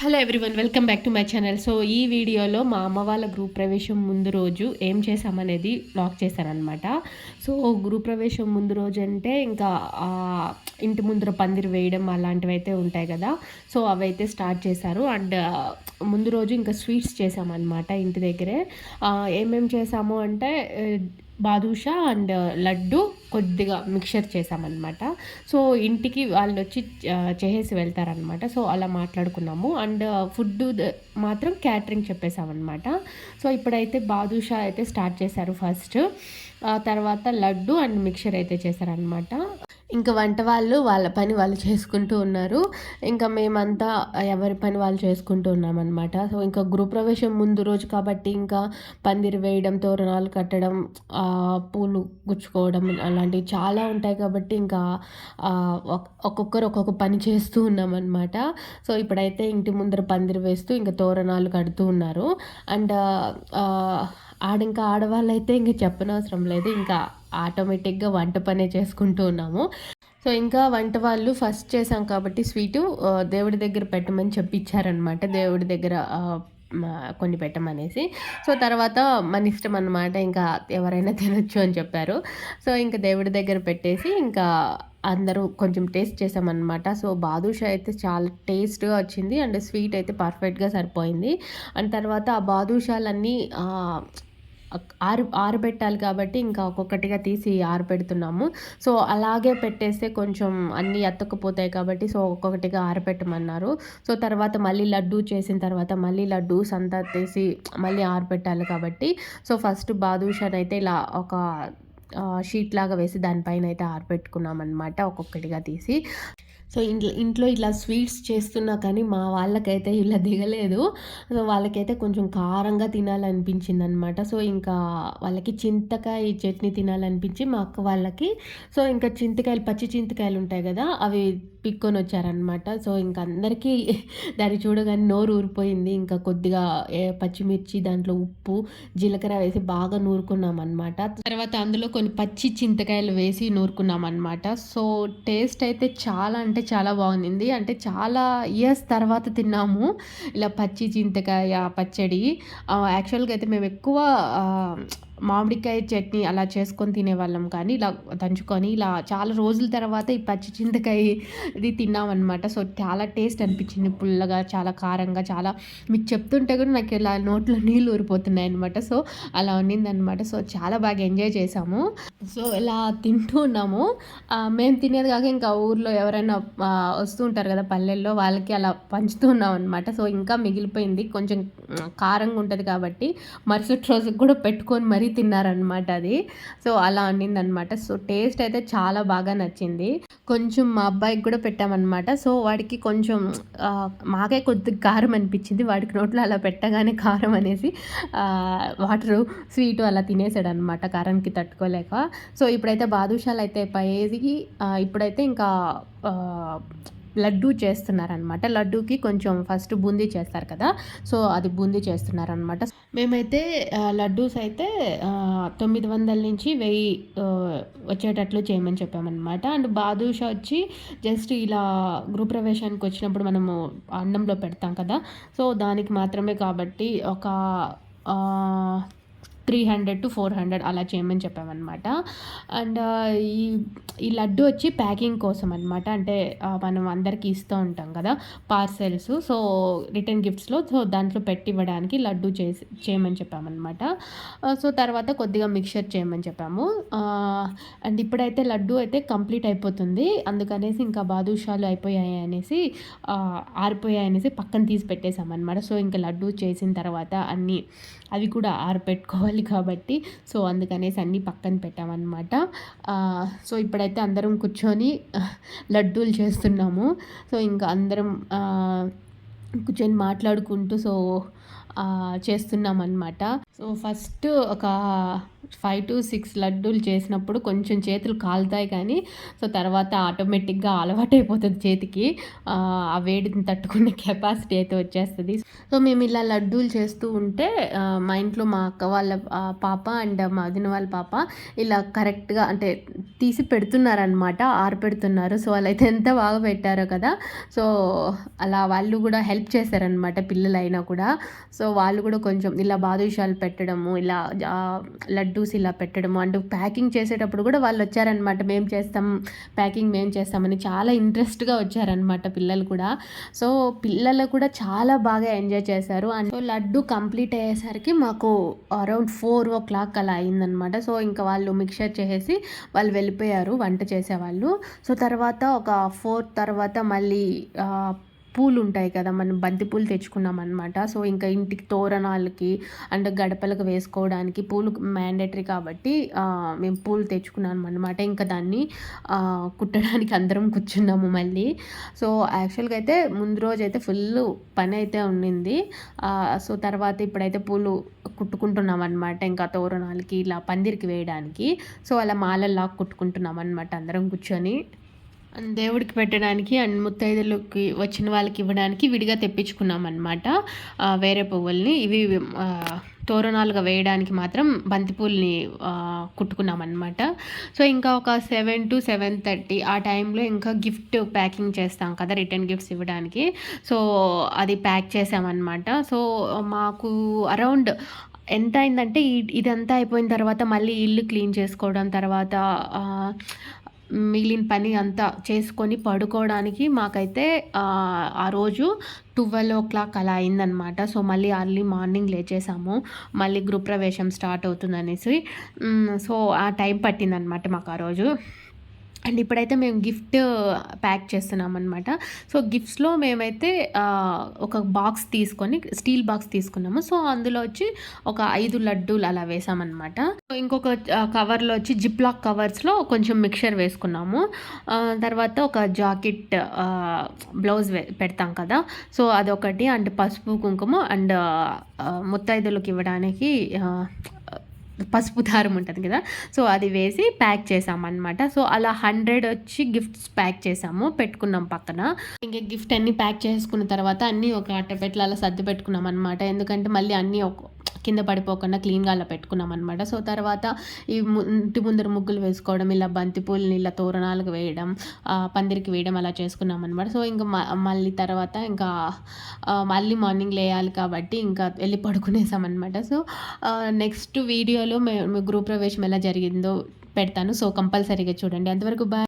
Hello everyone welcome back to my channel. So ఈ వీడియోలో మా అమ్మ వాళ్ళ గ్రూప్ ప్రవేశం ముందు రోజు ఏం చేసామనేది లాక్ చేశారనమాట సో గ్రూప్ ప్రవేశం ముందు రోజు అంటే ఇంకా ఇంటి ముందర పందిరి వేయడం అలాంటివి అయితే ఉంటాయి కదా. సో అవైతే స్టార్ట్ చేశారు. అండ్ ముందు రోజు ఇంకా స్వీట్స్ చేసామన్నమాట ఇంటి దగ్గరే. ఏమేం చేసాము అంటే బాదుషా అండ్ లడ్డు కొద్దిగా మిక్చర్ చేసామన్నమాట. సో ఇంటికి వాళ్ళు వచ్చి చేసేసి వెళ్తారనమాట సో అలా మాట్లాడుకున్నాము. అండ్ ఫుడ్ మాత్రం క్యాటరింగ్ చెప్పేసామన్నమాట సో ఇప్పుడైతే బాదుషా అయితే స్టార్ట్ చేశారు ఫస్ట్. తర్వాత లడ్డు అండ్ మిక్చర్ అయితే చేశారనమాట ఇంకా వంట వాళ్ళు వాళ్ళ పని వాళ్ళు చేసుకుంటూ ఉన్నారు. ఇంకా మేమంతా ఎవరి పని వాళ్ళు చేసుకుంటూ ఉన్నామన్నమాట. సో ఇంకా గృహప్రవేశం ముందు రోజు కాబట్టి ఇంకా పందిరి వేయడం తోరణాలు కట్టడం పూలు గుచ్చుకోవడం అలాంటివి చాలా ఉంటాయి కాబట్టి ఇంకా ఒక్కొక్కరు ఒక్కొక్క పని చేస్తూ ఉన్నామన్నమాట. సో ఇప్పుడైతే ఇంటి ముందర పందిరి వేస్తూ ఇంకా తోరణాలు కడుతూ ఉన్నారు. అండ్ ఆడ ఇంకా ఆడవాళ్ళు అయితే ఇంకా చెప్పనవసరం లేదు. ఇంకా ఆటోమేటిక్గా వంట పనే చేసుకుంటూ ఉన్నాము. సో ఇంకా వంట వాళ్ళు ఫస్ట్ చేసాం కాబట్టి స్వీటు దేవుడి దగ్గర పెట్టమని చెప్పించారనమాట దేవుడి దగ్గర కొన్ని పెట్టమనేసి. సో తర్వాత మన ఇష్టం అన్నమాట ఇంకా ఎవరైనా తినొచ్చు అని చెప్పారు. సో ఇంకా దేవుడి దగ్గర పెట్టేసి ఇంకా అందరూ కొంచెం టేస్ట్ చేసామన్నమాట. సో బాదుషా అయితే చాలా టేస్ట్గా వచ్చింది. అండ్ స్వీట్ అయితే పర్ఫెక్ట్గా సరిపోయింది. అండ్ తర్వాత ఆ బాదుషాలన్నీ ఆరు ఆరబెట్టాలి కాబట్టి ఇంకా ఒక్కొక్కటిగా తీసి ఆరబెడుతున్నాము సో అలాగే పెట్టేస్తే కొంచెం అన్నీ అతుక్కుపోతాయి కాబట్టి సో ఒక్కొక్కటిగా ఆరబెట్టమన్నారు సో తర్వాత మళ్ళీ లడ్డు చేసిన తర్వాత మళ్ళీ లడ్డూస్ అంతా తీసి మళ్ళీ ఆరబెట్టాలి కాబట్టి. సో ఫస్ట్ బాదుషాని అయితే ఇలా ఒక షీట్ లాగా వేసి దానిపైన అయితే ఆరబెట్టుకున్నాం అనమాట ఒక్కొక్కటిగా తీసి. సో ఇంట్లో ఇంట్లో ఇలా స్వీట్స్ చేస్తున్నా కానీ మా వాళ్ళకైతే ఇలా దిగలేదు. సో వాళ్ళకైతే కొంచెం కారంగా తినాలనిపించింది అనమాట సో ఇంకా వాళ్ళకి చింతకాయ చట్నీ తినాలనిపించి మా అక్క వాళ్ళకి సో ఇంకా చింతకాయలు పచ్చి చింతకాయలు ఉంటాయి కదా అవి పిక్కొని వచ్చారనమాట సో ఇంకా అందరికీ దాన్ని చూడగానే నోరు ఊరిపోయింది. ఇంకా కొద్దిగా ఏ, పచ్చిమిర్చి దాంట్లో ఉప్పు జీలకర్ర వేసి బాగా నూరుకున్నాం అనమాట తర్వాత అందులో కొన్ని పచ్చి చింతకాయలు వేసి నూరుకున్నాం అనమాట సో టేస్ట్ అయితే చాలా అంటే చాలా బాగుంది. అంటే చాలా ఇయర్స్ తర్వాత తిన్నాము. ఇలా పచ్చి చింతకాయ పచ్చడి. యాక్చువల్గా అయితే మేము ఎక్కువ మామిడికాయ చట్నీ అలా చేసుకొని తినేవాళ్ళం. కానీ ఇలా దంచుకొని ఇలా చాలా రోజుల తర్వాత ఈ పచ్చి చింతకాయ ఇది తిన్నామన్నమాట. సో చాలా టేస్ట్ అనిపించింది పుల్లగా చాలా కారంగా చాలా మీకు చెప్తుంటే కూడా నాకు ఇలా నోట్లో నీళ్ళు ఊరిపోతున్నాయి అనమాట సో అలా ఉన్నిందనమాట సో చాలా బాగా ఎంజాయ్ చేసాము సో ఇలా తింటూ ఉన్నాము. మేము తినేది కాక ఇంకా ఊర్లో ఎవరైనా వస్తూ ఉంటారు కదా పల్లెల్లో వాళ్ళకి అలా పంచుతూ ఉన్నాం అనమాట సో ఇంకా మిగిలిపోయింది. కొంచెం కారంగా ఉంటుంది కాబట్టి మరుసటి రోజుకి కూడా పెట్టుకొని మరీ తిన్నారనమాట అది. సో అలా అనమాట సో టేస్ట్ అయితే చాలా బాగా నచ్చింది. కొంచెం మా అబ్బాయికి కూడా పెట్టామన్నమాట. సో వాడికి కొంచెం మాకే కొద్దిగా కారం అనిపించింది. వాడికి నోట్లో అలా పెట్టగానే కారం అనేసి వాటర్ స్వీట్ అలా తినేసాడు అనమాట కారానికి తట్టుకోలేక. సో ఇప్పుడైతే బాదుషాలు అయితే పైకి ఇప్పుడైతే ఇంకా లడ్డూ చేస్తున్నారనమాట లడ్డూకి కొంచెం ఫస్ట్ బూందీ చేస్తారు కదా. సో అది బూందీ చేస్తున్నారనమాట మేమైతే లడ్డూస్ అయితే తొమ్మిది వందల నుంచి వెయ్యి వచ్చేటట్లు చేయమని చెప్పామన్నమాట. అండ్ బాదుషా వచ్చి జస్ట్ ఇలా గృహప్రవేశానికి వచ్చినప్పుడు మనము అన్నంలో పెడతాం కదా. సో దానికి మాత్రమే కాబట్టి ఒక three hundred to four hundred అలా చేయమని చెప్పామన్నమాట. అండ్ ఈ ఈ లడ్డు వచ్చి ప్యాకింగ్ కోసం అనమాట అంటే మనం అందరికీ ఇస్తూ ఉంటాం కదా పార్సెల్స్. సో రిటర్న్ గిఫ్ట్స్లో సో దాంట్లో పెట్టి ఇవ్వడానికి లడ్డు చేసి చేయమని చెప్పామన్నమాట. సో తర్వాత కొద్దిగా మిక్చర్ చేయమని చెప్పాము. అండ్ ఇప్పుడైతే లడ్డు అయితే కంప్లీట్ అయిపోతుంది. అందుకనేసి ఇంకా బాదుషాలు అయిపోయాయి అనేసి ఆరిపోయాయి అనేసి పక్కన తీసి పెట్టేసామన్నమాట సో ఇంకా లడ్డు చేసిన తర్వాత అన్నీ అవి కూడా ఆరిపెట్టుకోవాలి. కాబట్టి. సో అందుకనేసి అన్నీ పక్కన పెట్టామన్నమాట. సో ఇప్పుడైతే అందరం కూర్చొని లడ్డూలు చేస్తున్నాము. సో ఇంకా అందరం కూర్చొని మాట్లాడుకుంటూ సో చేస్తున్నాం అనమాట సో ఫస్ట్ ఒక ఫైవ్ టు సిక్స్ లడ్డూలు చేసినప్పుడు కొంచెం చేతులు కాలుతాయి కానీ సో తర్వాత ఆటోమేటిక్గా అలవాటైపోతుంది చేతికి. ఆ వేడిని తట్టుకునే కెపాసిటీ అయితే వచ్చేస్తుంది. సో మేము ఇలా లడ్డూలు చేస్తూ ఉంటే మా ఇంట్లో మా అక్క వాళ్ళ పాప అండ్ మా అదిన వాళ్ళ పాప ఇలా కరెక్ట్గా అంటే తీసి పెడుతున్నారనమాట ఆరపెడుతున్నారు. సో వాళ్ళైతే ఎంత బాగా పెట్టారో కదా సో అలా వాళ్ళు కూడా హెల్ప్ చేశారనమాట పిల్లలైనా కూడా. సో వాళ్ళు కూడా కొంచెం ఇలా బాదుషాలు పెట్టడము ఇలా లడ్డూస్ ఇలా పెట్టడము అండ్ ప్యాకింగ్ చేసేటప్పుడు కూడా వాళ్ళు వచ్చారనమాట మేము చేస్తాం ప్యాకింగ్ మేము చేస్తామని చాలా ఇంట్రెస్ట్గా వచ్చారనమాట పిల్లలు కూడా. సో పిల్లలు కూడా చాలా బాగా ఎంజాయ్ చేశారు. అండ్ లడ్డు కంప్లీట్ అయ్యేసరికి మాకు అరౌండ్ ఫోర్ ఓ క్లాక్ అలా అయిందనమాట సో ఇంకా వాళ్ళు మిక్చర్ చేసేసి వాళ్ళు వెళ్ళిపోయారు వంట చేసేవాళ్ళు. సో తర్వాత ఒక ఫోర్ తర్వాత మళ్ళీ పూలు ఉంటాయి కదా మనం బంతి పూలు తెచ్చుకున్నాం అనమాట సో ఇంకా ఇంటికి తోరణాలకి అండ్ గడపలకు వేసుకోవడానికి పూలు మ్యాండేటరీ కాబట్టి మేము పూలు తెచ్చుకున్నాం అనమాట ఇంకా దాన్ని కుట్టడానికి అందరం కూర్చున్నాము మళ్ళీ. సో యాక్చువల్గా అయితే ముందు రోజు అయితే ఫుల్ పని అయితే ఉండింది సో తర్వాత ఇప్పుడైతే పూలు కుట్టుకుంటున్నాం అనమాట ఇంకా తోరణాలకి ఇలా పందిరికి వేయడానికి. సో అలా మాలల్లా కుట్టుకుంటున్నాం అనమాట అందరం కూర్చొని. దేవుడికి పెట్టడానికి అండ్ ముత్తైదులకి వచ్చిన వాళ్ళకి ఇవ్వడానికి విడిగా తెప్పించుకున్నాం అనమాట వేరే పువ్వుల్ని ఇవి తోరణాలుగా వేయడానికి మాత్రం బంతిపూల్ని కుట్టుకున్నాం అనమాట సో ఇంకా ఒక సెవెన్ టు సెవెన్ థర్టీ ఆ టైంలో ఇంకా గిఫ్ట్ ప్యాకింగ్ చేస్తాం కదా రిటర్న్ గిఫ్ట్స్ ఇవ్వడానికి. సో అది ప్యాక్ చేసామన్నమాట. సో మాకు అరౌండ్ ఎంత అయిందంటే ఇదంతా అయిపోయిన తర్వాత మళ్ళీ ఇల్లు క్లీన్ చేసుకోవడం తర్వాత మిగిలిన పని అంతా చేసుకొని పడుకోవడానికి మాకైతే ఆ రోజు ట్వెల్వ్ ఓ క్లాక్ అలా అయిందనమాట సో మళ్ళీ అర్లీ మార్నింగ్ లేచేసాము. మళ్ళీ గ్రూప్ ప్రవేశం స్టార్ట్ అవుతుందనేసి. సో ఆ టైం పట్టిందనమాట మాకు ఆ రోజు. అండ్ ఇప్పుడైతే మేము గిఫ్ట్ ప్యాక్ చేస్తున్నాం అనమాట సో గిఫ్ట్స్లో మేమైతే ఒక బాక్స్ తీసుకొని స్టీల్ బాక్స్ తీసుకున్నాము. సో అందులో వచ్చి ఒక ఐదు లడ్డూలు అలా వేసామన్నమాట. ఇంకొక కవర్లో వచ్చి జిప్ లాక్ కవర్స్లో కొంచెం మిక్చర్ వేసుకున్నాము. తర్వాత ఒక జాకెట్ బ్లౌజ్ పెడతాం కదా. సో అదొకటి అండ్ పసుపు కుంకుమ అండ్ ముత్తైదులకు ఇవ్వడానికి పసుపు దారం ఉంటుంది కదా. సో అది వేసి ప్యాక్ చేసామన్నమాట. సో అలా హండ్రెడ్ వచ్చి గిఫ్ట్స్ ప్యాక్ చేసాము పెట్టుకున్నాం పక్కన. ఇంకా గిఫ్ట్ అన్ని ప్యాక్ చేసుకున్న తర్వాత అన్నీ ఒక అట్టపెట్లు అలా సర్ది పెట్టుకున్నాం అనమాట ఎందుకంటే మళ్ళీ అన్నీ ఒక కింద పడిపోకుండా క్లీన్గా అలా పెట్టుకున్నాం అనమాట సో తర్వాత ఈ ఇంటి ముందర ముగ్గులు వేసుకోవడం ఇలా బంతిపూలని ఇలా తోరణాలకు వేయడం పందిరికి వేయడం అలా చేసుకున్నాం అనమాట సో ఇంకా మళ్ళీ తర్వాత ఇంకా మళ్ళీ మార్నింగ్ లేయాలి కాబట్టి ఇంకా వెళ్ళి పడుకునేసాం అనమాట సో నెక్స్ట్ వీడియోలో మేము గృహప్రవేశం ప్రవేశం ఎలా జరిగిందో పెడతాను. సో కంపల్సరీగా చూడండి. అంతవరకు బాయ్.